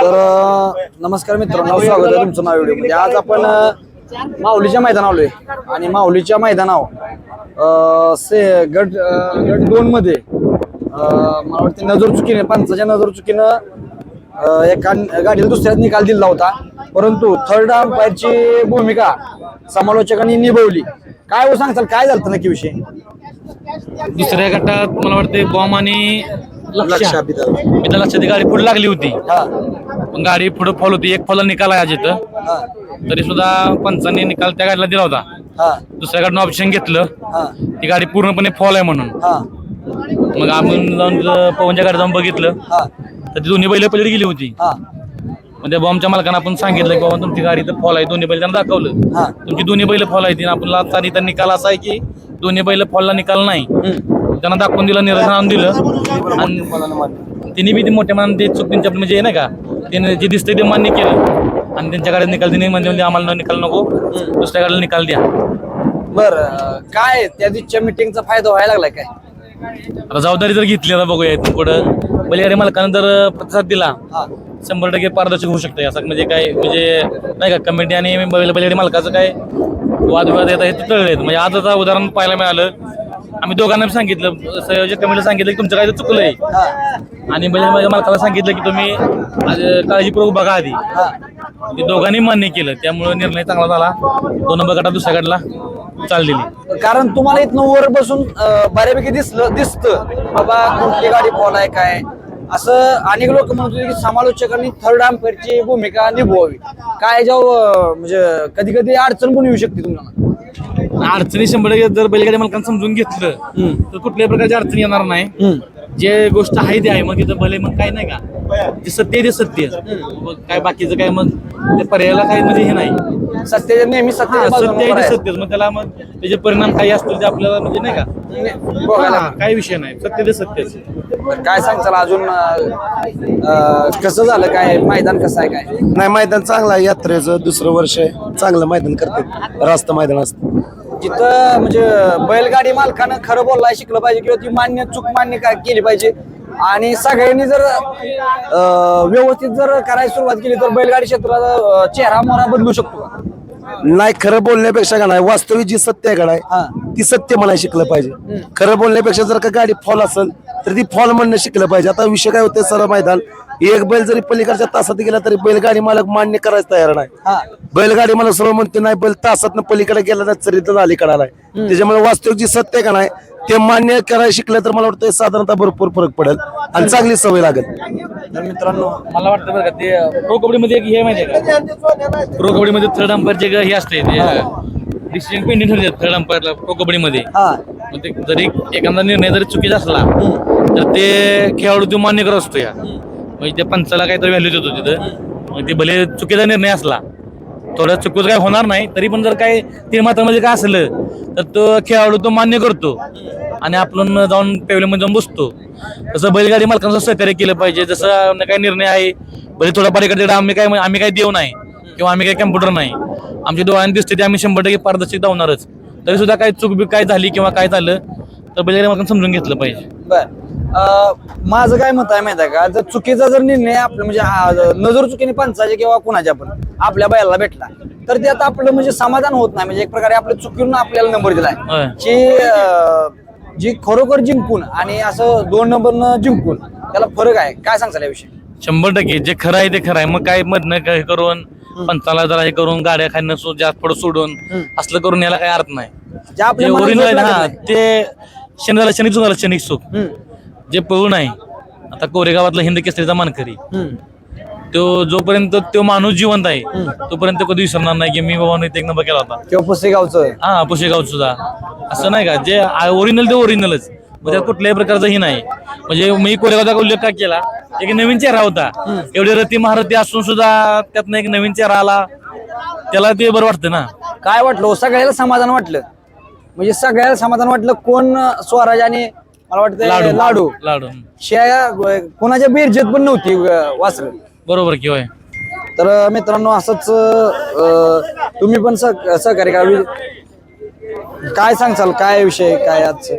तर नमस्कार मित्रांनो स्वागत आहे तुमचं नाव व्हिडिओमध्ये. आज आपण माऊलीच्या मैदानावर आलोय. आणि माऊलीच्या मैदानावर अं, से गट गट दोन मध्ये अं, मला वाटतं नजर चुकीने पंचाच्या नजर चुकीनं एका गाडीला दुसऱ्यात निकाल दिला होता. परंतु थर्ड अंपायरची भूमिका समालोचकांनी निभवली. काय हो सांगताल? काय झालं नक्की विषय? दुसऱ्या गटात मला वाटते बॉम्ब आणि लक्षात गाडी पुढे लागली होती. हा. पण गाडी पुढे फॉल होती. एक फॉल निकाल आहे आज इथं. हा. तरी सुद्धा पंचांनी निकाल त्या गाडीला दिला होता. हा. दुसऱ्या गाडीनं ऑप्शन घेतलं. हा. ती गाडी पूर्णपणे फॉल आहे म्हणून. हा. मग आपण जाऊन पवनच्या गाडी जाऊन बघितलं. तर ती दोन्ही बैल पलीकडे गेली होती. हा. त्या बॉम्बच्या मालकानं आपण सांगितलं की बाबा तुमची गाडी तर फॉल आहे. दोन्ही बैल त्यांना दाखवलं. हा. तुमची दोन्ही बैल फॉल आहे आपण लाचा इथं निकाल असा आहे की दोन्ही बैल फॉलला निकाल नाही. त्यांना दाखवून दिलं निरसन आणून दिलं. आणि तिने बी ते मोठ्या मनाने ते चूक म्हणजे हे नाही का त्याने जे दिसतंय ते मान्य केलं. आणि त्यांच्या गाडीत निकाल दिले म्हणजे म्हणजे आम्हाला न निकाल नको. दुसऱ्या गाडीला निकाल द्या. बर काय त्या दिवशीच्या मिटिंगचा फायदा व्हायला लागलाय काय? आता जबाबदारी जर घेतली आता बघूया इथून पुढं. बैलगाडी मालकानं जर प्रतिसाद दिला हा. शंभर टक्के पारदर्शक होऊ शकते. असं म्हणजे काय म्हणजे नाही का कमिटी आणि बैल बैलगाडी मालकाचं काय वादविवाद येत आहे ते टळले आहेत म्हणजे आज आता उदाहरण पाहायला मिळालं. आम्ही दोघांना सांगितलं संयोजक कमिटीला सांगितलं की तुमचं काय चुकलंय. आणि बैलगाडी मालकाला सांगितलं की तुम्ही काळजीपूर्वक बघा आधी. ते दोघांनी मान्य केलं त्यामुळे निर्णय चांगला झाला. दोन नंबर गटात दुसऱ्या गटाला चाल दिली कारण तुम्हाला इथनं वर बसून बऱ्यापैकी दिसलं दिसतं बाबा कोणती गाडी फॉल आहे काय असं अनेक लोक म्हणत होते की समालोचकांनी थर्ड अंपायरची भूमिका निभवावी. काय जाऊ म्हणजे कधी कधी अडचण पण येऊ शकते तुम्हाला. अडचणी शंभर टक्के जर बैलगाडी मालकांना समजून घेतलं तर कुठल्याही प्रकारची अडचण येणार नाही. जे गोष्ट आहे ते आहे मग तिथं भले मग काय नाही का? जे सत्य आहे ते सत्य मग काय बाकीचं काय मग? ते पर्यायाला काही म्हणजे हे नाही. सत्य नेहमी हा, सत्य सत्य आहे ते सत्यच मग त्याला मग त्याचे परिणाम काही असतील ते आपल्याला म्हणजे नाही का? बघायला हा, काही विषय नाही. सत्य ते सत्यच काय सांगताल अजून अं, अं, कसं झालं काय? मैदान कसं आहे काय? नाही मैदान चांगलं आहे यात्रेचं दुसरं वर्ष आहे. चांगलं मैदान करते रास्त मैदान असतं. जिथं म्हणजे बैलगाडी मालकानं खरं बोलायला शिकलं पाहिजे किंवा ती मान्य चूक मान्य का- केली पाहिजे. आणि सगळ्यांनी जर व्यवस्थित जर करायला सुरुवात केली तर बैलगाडी क्षेत्राचा चेहरा मोहरा बदलू शकतो नाही खरं बोलण्यापेक्षा का नाही वास्तविक जी सत्य आहे का हा. नाही ती सत्य म्हणायला शिकलं पाहिजे. खरं बोलण्यापेक्षा जर का गाडी फॉल असेल तर ती फॉल म्हणणं शिकलं पाहिजे. आता विषय काय होते सर मैदान. एक बैल जरी पलीकडच्या तासात गेला तरी बैलगाडी मालक मान्य करायला तयार नाही. हा. बैलगाडी मला सर्व म्हणते नाही बैल तासात पलीकडे गेला ना चरित्र अलीकडे आलाय. त्याच्यामुळे वास्तविक जी सत्य आहे का नाही ते मान्य करायला शिकलं तर मला वाटतं साधारणतः भरपूर फरक पडेल आणि चांगली सवय लागेल. तर मित्रांनो मला वाटतं बरं का ते प्रो कबड्डीमध्ये एक हे माहिती आहे का? प्रो कबड्डीमध्ये थर्ड अंपायरचे हे असते डिसिजन पेंडिंग ठरते थर्ड अंपायरला प्रो कबड्डीमध्ये. ते जरी एखादा निर्णय जरी चुकीचा असला तर ते खेळाडू तो मान्य करत असतो या. म्हणजे त्या पंचाला काहीतरी व्हॅल्यू देतो तिथं. मग ते भले चुकीचा निर्णय असला थोडा चुकूच काय होणार नाही तरी पण जर काय तीन मात्रामध्ये काय असलं तर तो खेळाडू तो मान्य करतो. आणि आपण जाऊन मध्ये जाऊन बसतो. तसं बैलगाडी मालकांचं सहकार्य केलं पाहिजे. जसं काही काय निर्णय आहे भले थोडाफार इकडे आम्ही काय आम्ही काय देऊ नाही किंवा आम्ही काय कम्प्युटर नाही. आमच्या डोळ्यांनी दिसते ते आम्ही शंभर टक्के पारदर्शक धावणारच. तरी सुद्धा काय चूक बी काय झाली किंवा काय झालं तर बैलगाडी मालकांना समजून घेतलं पाहिजे. बर. माझं काय मत आहे माहिती आहे का? जर चुकीचा जर निर्णय आपलं म्हणजे नजर चुकीने पंचाचे किंवा कुणाच्या पण आपल्या बैलाला भेटला तर त्यात आपलं म्हणजे समाधान होत नाही. म्हणजे एक प्रकारे आपलं चुकीनं आपल्याला नंबर दिलाय. की जी खरोखर जिंकून आणि असं दोन नंबरनं जिंकून त्याला फरक आहे. काय सांगताल याविषयी? शंभर टक्के. जे खरं आहे ते खरं आहे. मग काय मधनं काय करून पंचाला जरा हे करून गाड्या खाणं जास्त पडत सोडून असलं करून याला काही अर्थ नाही. ते शनी झालं शनिक झालं शनिक सुख जे पळू नाही. आता कोरेगावातला हिंद केसरीचा मानकरी. तो जोपर्यंत तो माणूस जिवंत आहे तोपर्यंत कधी विसरणार नाही की मी बाबा एक नंबर केला होता. किंवा पुसेगावचं हा पुशेगाव सुद्धा असं नाही का? जे ओरिजिनल ते ओरिजिनलच त्यात कुठल्याही प्रकारचं ही नाही. म्हणजे मी कोरेगावचा उल्लेख का केला? एक नवीन चेहरा होता. एवढे रती महारथी असून सुद्धा त्यातनं एक नवीन चेहरा आला. त्याला ते बरं वाटतं ना. काय वाटलं? हो? सगळ्याला समाधान वाटलं. म्हणजे सगळ्याला समाधान वाटलं. कोण स्वराज आणि मला वाटतं लाडू. लाडू. अं, कोणाच्या बेरजेत पण नव्हती वाचलं बरोबर किंवा तर मित्रांनो असंच अं, तुम्ही पण सह- सहकार्य काय सांगचाल काय विषय? काय आजचं?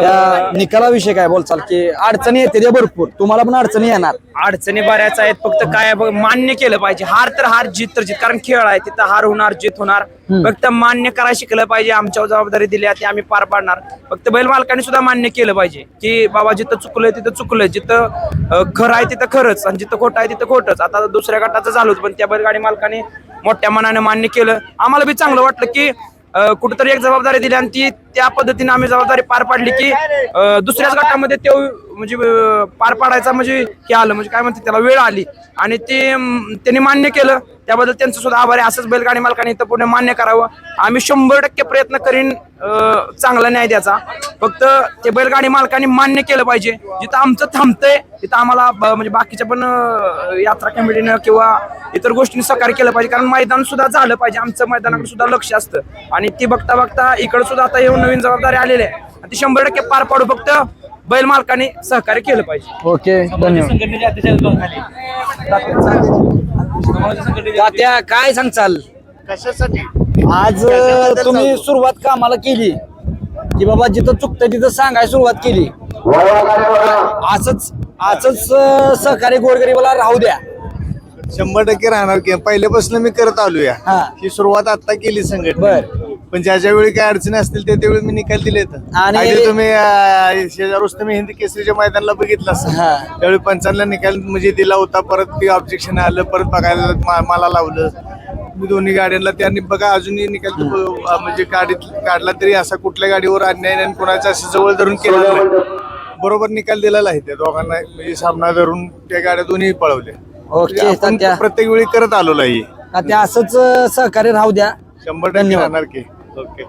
त्या निकालाविषयी काय बोलचाल की अडचणी येते भरपूर. तुम्हाला पण अडचणी येणार. अडचणी बऱ्याच आहेत. फक्त काय बघ, मान्य केलं पाहिजे. हार तर हार जीत तर जीत. कारण खेळ आहे तिथं हार होणार जीत होणार. फक्त मान्य करायला शिकलं पाहिजे. आमच्यावर जबाबदारी दिली आहे ती आम्ही पार पाडणार. फक्त बैल मालकाने सुद्धा मान्य केलं पाहिजे. की बाबा जिथं चुकलंय तिथं चुकलंय. जिथं अं, खरं आहे तिथं खरंच. आणि जिथं खोटं आहे तिथं खोटंच. आता दुसऱ्या गटाचं झालं होतं पण त्या बैलगाडी मालकाने मोठ्या मनाने मान्य केलं. आम्हाला बी चांगलं वाटलं की कुठेतरी एक जबाबदारी दिली आणि ती त्या पद्धतीने आम्ही जबाबदारी पार पाडली की दुसऱ्याच गटामध्ये ते म्हणजे पार पाडायचा म्हणजे हे आलं. म्हणजे काय म्हणते त्याला वेळ आली. आणि ते त्यांनी मान्य केलं. त्याबद्दल त्यांचं सुद्धा आभार आहे. असंच बैलगाडी मालकाने इथं पुढे मान्य करावं. आम्ही शंभर टक्के प्रयत्न करीन चांगला न्याय द्यायचा. फक्त ते बैलगाडी मालकाने मान्य केलं पाहिजे. जिथं आमचं थांबतंय तिथं आम्हाला ब- म्हणजे बाकीच्या पण यात्रा कमिटीनं किंवा इतर गोष्टींनी सहकार्य केलं पाहिजे. कारण मैदान सुद्धा झालं पाहिजे. आमचं मैदानाकडे सुद्धा लक्ष असतं. आणि ती बघता बघता इकडे सुद्धा आता येऊन नवीन जबाबदारी आलेली आहे. आणि ती शंभर टक्के पार पाडू. फक्त बैल मालकाने सहकार्य केलं पाहिजे. ओके धन्यवाद. तात्या काय सांगचाल आज अं, तुम्ही सुरुवात कामाला केली. की बाबा जिथं चुकतं तिथं सांगायला सुरुवात केली. असंच असंच अं, सहकार्य गोरगरीबाला राहू द्या. शंभर टक्के राहणार की पहिल्यापासून मी करत आलोया. हा. ही सुरुवात आता केली संघटना बर. पण ज्या ज्या वेळी काय अडचणी असतील ते त्यावेळी मी निकाल दिले आणि- तुम्ही अं, शेजारूच तुम्ही हिंदी केसरीच्या मैदानाला बघितलं असेल हा. त्यावेळी पंचांना निकाल म्हणजे दिला होता परत ते ऑब्जेक्शन आलं परत बघायला मा- मला लावलं. मी दोन्ही गाड्यांना त्यांनी बघा अजूनही निकाल अं, म्हणजे गाडीत काढला तरी असा कुठल्या गाडीवर अन्याय नाही आणि कोणाच्या असं जवळ धरून केला नाही. बरोबर निकाल दिलेला आहे त्या दोघांना म्हणजे सामना धरून त्या गाड्या दोन्ही पळवल्या. ओके म्हणजे आपण प्रत्येक वेळी करत आलो आहे. तात्या असंच अं, सहकार्य राहू द्या. शंभर टक्के धन्यवाद. राहणार की. ओके